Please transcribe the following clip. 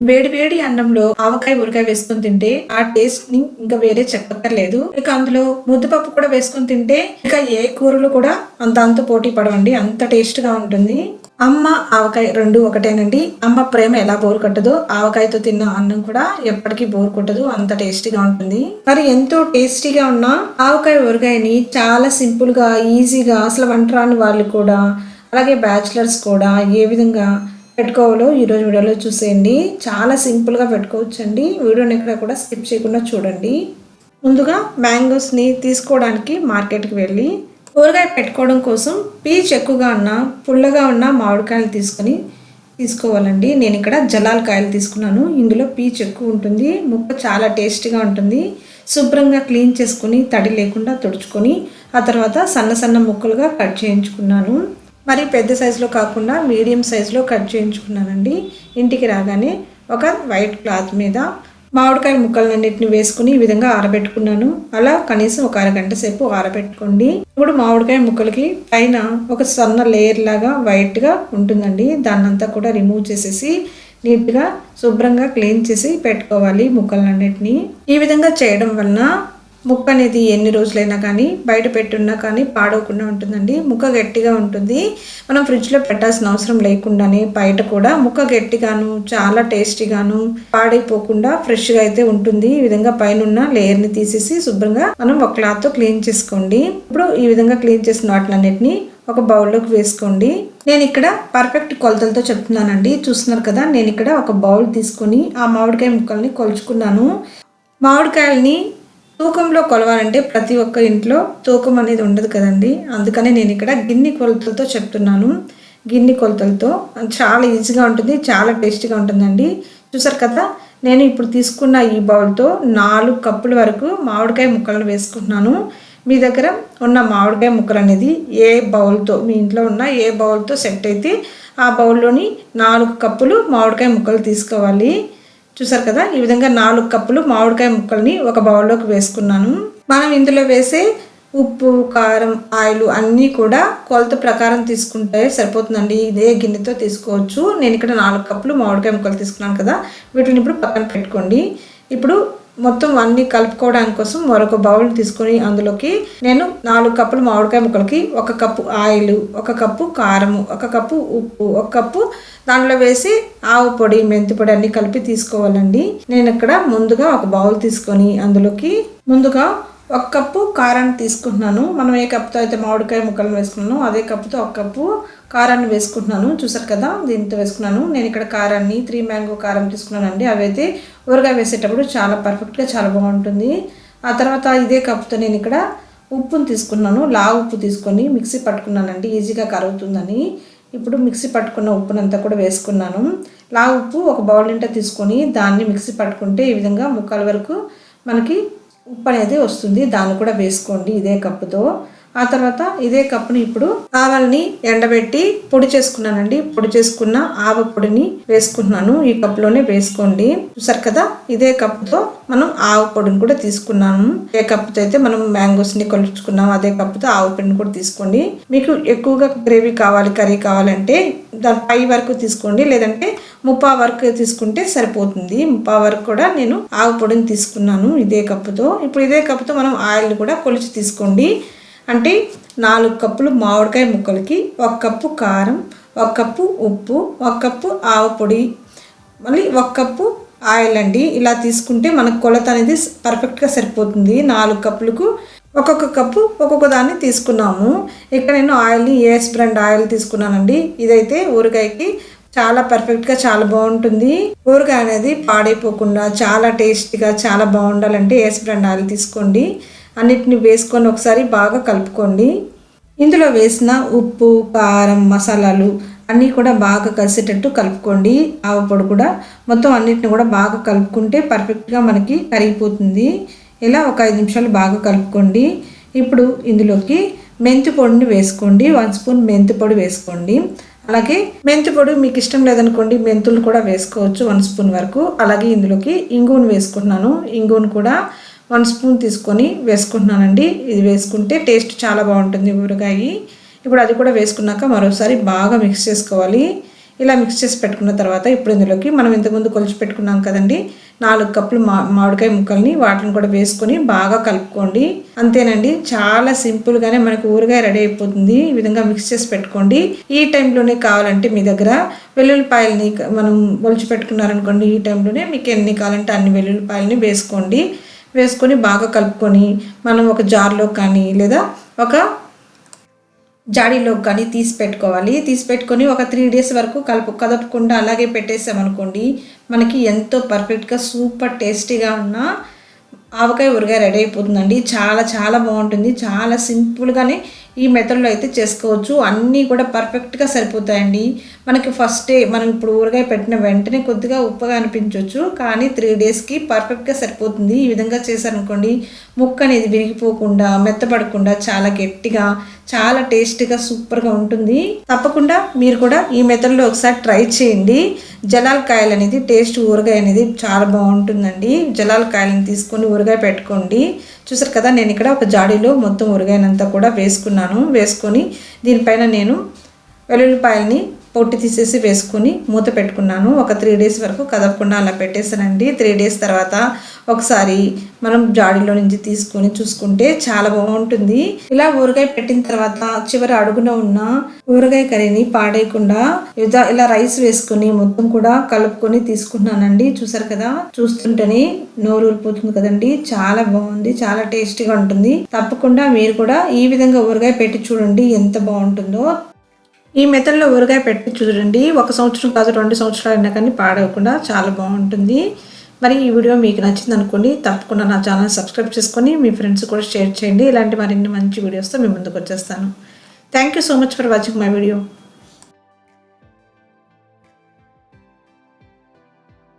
వేడి వేడి అన్నంలో ఆవకాయ ఊరకాయ వేసుకొని తింటే ఆ టేస్ట్ని ఇంకా వేరే చెప్పక్కర్లేదు. ఇక అందులో ముద్దపప్పు కూడా వేసుకొని తింటే ఇక ఏ కూరలు కూడా అంత అంత పోటీ పడవండి. అంత టేస్ట్గా ఉంటుంది. అమ్మ ఆవకాయ రెండు ఒకటేనండి. అమ్మ ప్రేమ ఎలా బోరు కట్టదో ఆవకాయతో తిన్న అన్నం కూడా ఎప్పటికీ బోరు కొట్టదు. అంత టేస్టీగా ఉంటుంది. మరి ఎంతో టేస్టీగా ఉన్న ఆవకాయ ఊరకాయని చాలా సింపుల్గా ఈజీగా అసలు వంట రాని వాళ్ళు కూడా అలాగే బ్యాచిలర్స్ కూడా ఏ విధంగా పెట్టుకోవాలో ఈరోజు వీడియోలో చూసేయండి. చాలా సింపుల్గా పెట్టుకోవచ్చు అండి వీడియోని ఎక్కడ కూడా స్కిప్ చేయకుండా చూడండి. ముందుగా మ్యాంగోస్ని తీసుకోవడానికి మార్కెట్కి వెళ్ళి కూరగాయ పెట్టుకోవడం కోసం పీచ్ ఎక్కువగా ఉన్న పుల్లగా ఉన్న మామిడికాయలు తీసుకొని తీసుకోవాలండి. నేను ఇక్కడ జలాల కాయలు తీసుకున్నాను. ఇందులో పీచ్ ఎక్కువ ఉంటుంది. ముక్క చాలా టేస్టీగా ఉంటుంది. శుభ్రంగా క్లీన్ చేసుకొని తడి లేకుండా తుడుచుకొని ఆ తర్వాత సన్న సన్న ముక్కలుగా కట్ చేయించుకున్నాను. మరి పెద్ద సైజులో కాకుండా మీడియం సైజులో కట్ చేయించుకున్నానండి. ఇంటికి రాగానే ఒక వైట్ క్లాత్ మీద మామిడికాయ ముక్కలన్నింటిని వేసుకుని ఈ విధంగా ఆరబెట్టుకున్నాను. అలా కనీసం ఒక అరగంట సేపు ఆరబెట్టుకోండి. ఇప్పుడు మామిడికాయ ముక్కలకి పైన ఒక సన్న లేయర్ లాగా వైట్గా ఉంటుందండి. దాన్నంతా కూడా రిమూవ్ చేసేసి నీట్గా శుభ్రంగా క్లీన్ చేసి పెట్టుకోవాలి ముక్కలన్నింటినీ. ఈ విధంగా చేయడం వలన ముక్క అనేది ఎన్ని రోజులైనా కానీ బయట పెట్టున్నా కానీ పాడవకుండా ఉంటుందండి. ముక్క గట్టిగా ఉంటుంది. మనం ఫ్రిడ్జ్లో పెట్టాల్సిన అవసరం లేకుండానే బయట కూడా ముక్క గట్టిగాను చాలా టేస్టీగాను పాడైపోకుండా ఫ్రెష్గా అయితే ఉంటుంది. ఈ విధంగా పైన ఉన్న లేయర్ని తీసేసి శుభ్రంగా మనం ఒక క్లాత్తో క్లీన్ చేసుకోండి. ఇప్పుడు ఈ విధంగా క్లీన్ చేసిన వాటిలన్నిటిని ఒక బౌల్లోకి వేసుకోండి. నేను ఇక్కడ పర్ఫెక్ట్ కొలతలతో చెప్తున్నానండి. చూస్తున్నారు కదా నేను ఇక్కడ ఒక బౌల్ తీసుకొని ఆ మామిడికాయ ముక్కల్ని కొలుచుకున్నాను. మామిడికాయల్ని తూకంలో కొలవాలంటే ప్రతి ఒక్క ఇంట్లో తూకం అనేది ఉండదు కదండి. అందుకనే నేను ఇక్కడ గిన్నె కొలతలతో చెప్తున్నాను. గిన్నె కొలతలతో చాలా ఈజీగా ఉంటుంది చాలా టేస్టీగా ఉంటుందండి. చూసారు కదా నేను ఇప్పుడు తీసుకున్న ఈ బౌల్తో నాలుగు కప్పుల వరకు మామిడికాయ ముక్కలను వేసుకుంటున్నాను. మీ దగ్గర ఉన్న మామిడికాయ ముక్కలు అనేది ఏ బౌల్తో మీ ఇంట్లో ఉన్న ఏ బౌల్తో సెట్ అయితే ఆ బౌల్లోని నాలుగు కప్పులు మామిడికాయ ముక్కలు తీసుకోవాలి. చూసారు కదా? ఈ విధంగా నాలుగు కప్పులు మామిడికాయ ముక్కల్ని ఒక బౌల్లోకి వేసుకున్నాను. మనం ఇందులో వేసే ఉప్పు కారం ఆయిల్ అన్నీ కూడా కొలత ప్రకారం తీసుకుంటే సరిపోతుందండి. ఇదే గిన్నెతో తీసుకోవచ్చు. నేను ఇక్కడ నాలుగు కప్పులు మామిడికాయ ముక్కలు తీసుకున్నాను కదా? వీటిని ఇప్పుడు పక్కన పెట్టుకోండి. ఇప్పుడు మొత్తం అన్ని కలుపుకోవడానికి కోసం మరొక బౌల్ తీసుకొని అందులోకి నేను నాలుగు కప్పులు మామిడికాయ ముక్కలకి ఒక కప్పు ఆయిల్ ఒక కప్పు కారము ఒక కప్పు ఉప్పు ఒక కప్పు దాంట్లో వేసి ఆవు పొడి మెంతి పొడి అన్ని కలిపి తీసుకోవాలండి. నేను ఇక్కడ ముందుగా ఒక బౌల్ తీసుకొని అందులోకి ముందుగా ఒక కప్పు కారాన్ని తీసుకుంటున్నాను. మనం ఏ కప్పుతో అయితే మామిడికాయ ముక్కలను వేసుకున్నానో అదే కప్పుతో ఒక కప్పు కారాన్ని వేసుకుంటున్నాను. చూసారు కదా దీంతో వేసుకున్నాను. నేను ఇక్కడ కారాన్ని త్రీ మ్యాంగో కారం తీసుకున్నానండి. అవైతే ఊరగాయ వేసేటప్పుడు చాలా పర్ఫెక్ట్గా చాలా బాగుంటుంది. ఆ తర్వాత ఇదే కప్పుతో నేను ఇక్కడ ఉప్పును తీసుకున్నాను. లా ఉప్పు తీసుకొని మిక్సీ పట్టుకున్నానండి. ఈజీగా కరుగుతుందని. ఇప్పుడు మిక్సీ పట్టుకున్న ఉప్పునంతా కూడా వేసుకున్నాను. లా ఉప్పు ఒక బౌల్ నిండా తీసుకొని దాన్ని మిక్సీ పట్టుకుంటే ఈ విధంగా ముక్కల వరకు మనకి ఉప్పు అనేది వస్తుంది. దాన్ని కూడా వేసుకోండి ఇదే కప్పుతో. ఆ తర్వాత ఇదే కప్పుని ఇప్పుడు ఆవాలని ఎండబెట్టి పొడి చేసుకున్నానండి. పొడి చేసుకున్న ఆవ పొడిని వేసుకుంటున్నాను. ఈ కప్పులోనే వేసుకోండి. చూసారు కదా? ఇదే కప్పుతో మనం ఆవు పొడిని కూడా తీసుకున్నాము. ఏ కప్పుతో అయితే మనం మ్యాంగోస్ని కొలుచుకున్నాం అదే కప్పుతో ఆవు పొడిని కూడా తీసుకోండి. మీకు ఎక్కువగా గ్రేవీ కావాలి కర్రీ కావాలంటే దాని పై వరకు తీసుకోండి. లేదంటే ముప్పా వరకు తీసుకుంటే సరిపోతుంది. ముప్పా వరకు కూడా నేను ఆవు పొడిని తీసుకున్నాను ఇదే కప్పుతో. ఇప్పుడు ఇదే కప్పుతో మనం ఆయిల్ కూడా కొలిచి తీసుకోండి. అంటే నాలుగు కప్పులు మామిడికాయ ముక్కలకి ఒక కప్పు కారం ఒక కప్పు ఉప్పు ఒక కప్పు ఆవు పొడి. మళ్ళీ ఒక కప్పు ఆయిల్ అండి. ఇలా తీసుకుంటే మనకు కొలత అనేది పర్ఫెక్ట్గా సరిపోతుంది. నాలుగు కప్పులకు ఒక్కొక్క కప్పు ఒక్కొక్క దాన్ని తీసుకున్నాము. ఇక్కడ నేను ఆయిల్ని ఏఎస్ బ్రాండ్ ఆయిల్ తీసుకున్నానండి. ఇదైతే ఊరగాయకి చాలా పర్ఫెక్ట్గా చాలా బాగుంటుంది. ఊరగాయ అనేది పాడైపోకుండా చాలా టేస్టీగా చాలా బాగుండాలంటే ఏఎస్ బ్రాండ్ ఆయిల్ తీసుకోండి. అన్నిటిని వేసుకొని ఒకసారి బాగా కలుపుకోండి. ఇందులో వేసిన ఉప్పు కారం మసాలాలు అన్నీ కూడా బాగా కలిసేటట్టు కలుపుకోండి. ఆవపొడి కూడా మొత్తం అన్నిటిని కూడా బాగా కలుపుకుంటే పర్ఫెక్ట్గా మనకి కరిగిపోతుంది. ఇలా ఒక ఐదు నిమిషాలు బాగా కలుపుకోండి. ఇప్పుడు ఇందులోకి మెంతి పొడిని వేసుకోండి. వన్ స్పూన్ మెంతి పొడి వేసుకోండి. అలాగే మెంతి పొడి మీకు ఇష్టం లేదనుకోండి మెంతులు కూడా వేసుకోవచ్చు వన్ స్పూన్ వరకు. అలాగే ఇందులోకి ఇంగువను వేసుకుంటున్నాను. ఇంగువను కూడా వన్ స్పూన్ తీసుకొని వేసుకుంటున్నానండి. ఇది వేసుకుంటే టేస్ట్ చాలా బాగుంటుంది ఊరగాయ. ఇప్పుడు అది కూడా వేసుకున్నాక మరోసారి బాగా మిక్స్ చేసుకోవాలి. ఇలా మిక్స్ చేసి పెట్టుకున్న తర్వాత ఇప్పుడు ఇందులోకి మనం ఇంతకుముందు కొలిచి పెట్టుకున్నాం కదండి నాలుగు కప్పులు మా మామిడికాయ ముక్కల్ని వాటిని కూడా వేసుకొని బాగా కలుపుకోండి. అంతేనండి చాలా సింపుల్గానే మనకు ఊరగాయ రెడీ అయిపోతుంది. ఈ విధంగా మిక్స్ చేసి పెట్టుకోండి. ఈ టైంలోనే కావాలంటే మీ దగ్గర వెల్లుల్లిపాయలని మనం ఒలిచి పెట్టుకున్నారనుకోండి ఈ టైంలోనే మీకు ఎన్ని కావాలంటే అన్ని వెల్లుల్లిపాయలని వేసుకోండి. వేసుకొని బాగా కలుపుకొని మనం ఒక జార్లో కానీ లేదా ఒక జాడీలోకి కానీ తీసి పెట్టుకోవాలి. తీసి పెట్టుకొని ఒక త్రీ డేస్ వరకు కలుపు కదపకుండా అలాగే పెట్టేసామనుకోండి మనకి ఎంతో పర్ఫెక్ట్గా సూపర్ టేస్టీగా ఉన్న ఆవకాయ ఊరగాయ రెడీ అయిపోతుందండి. చాలా చాలా బాగుంటుంది. చాలా సింపుల్గానే ఈ మెథడ్లో అయితే చేసుకోవచ్చు. అన్నీ కూడా పర్ఫెక్ట్గా సరిపోతాయండి. మనకి ఫస్ట్ డే మనం ఇప్పుడు ఊరగాయ పెట్టిన వెంటనే కొద్దిగా ఉప్పుగా అనిపించవచ్చు కానీ త్రీ డేస్కి పర్ఫెక్ట్గా సరిపోతుంది. ఈ విధంగా చేశారనుకోండి ముక్క అనేది విరిగిపోకుండా మెత్తపడకుండా చాలా గట్టిగా చాలా టేస్టీగా సూపర్గా ఉంటుంది. తప్పకుండా మీరు కూడా ఈ మెథడ్లో ఒకసారి ట్రై చేయండి. జలాల్ కాయలు అనేది టేస్ట్ ఊరగాయ అనేది చాలా బాగుంటుందండి. జలాల్ కాయలను తీసుకొని ఊరగాయ పెట్టుకోండి. చూసారు కదా నేను ఇక్కడ ఒక జాడీలో మొత్తం ఉరిగైనంత కూడా వేసుకున్నాను. వేసుకొని దీనిపైన నేను వెల్లుల్లిపాయల్ని పొట్టి తీసేసి వేసుకొని మూత పెట్టుకున్నాను. ఒక త్రీ డేస్ వరకు కదపకుండా అలా పెట్టేసానండి త్రీ డేస్ తర్వాత ఒకసారి మనం జాడీలో నుంచి తీసుకొని చూసుకుంటే చాలా బాగుంటుంది. ఇలా ఊరగాయ పెట్టిన తర్వాత చివరి అడుగున ఉన్న ఊరగాయ కర్రీని పాడేయకుండా ఇలా ఇలా రైస్ వేసుకుని మొత్తం కూడా కలుపుకొని తీసుకున్నానండి. చూసారు కదా? చూస్తుంటేనే నోరు ఊరిపోతుంది కదండి. చాలా బాగుంది. చాలా టేస్టీగా ఉంటుంది. తప్పకుండా మీరు కూడా ఈ విధంగా ఊరగాయ పెట్టి చూడండి. ఎంత బాగుంటుందో. ఈ మెథడ్లో ఊరగాయ పెట్టి చూడండి. ఒక సంవత్సరం కాదు రెండు సంవత్సరాలు అయినా కానీ పాడవకుండా చాలా బాగుంటుంది. మరి ఈ వీడియో మీకు నచ్చింది అనుకోండి తప్పకుండా నా ఛానల్ సబ్స్క్రైబ్ చేసుకొని మీ ఫ్రెండ్స్ కూడా షేర్ చేయండి. ఇలాంటి మరిన్ని మంచి వీడియోస్తో మీ ముందుకు వచ్చేస్తాను. Thank you so much for watching my video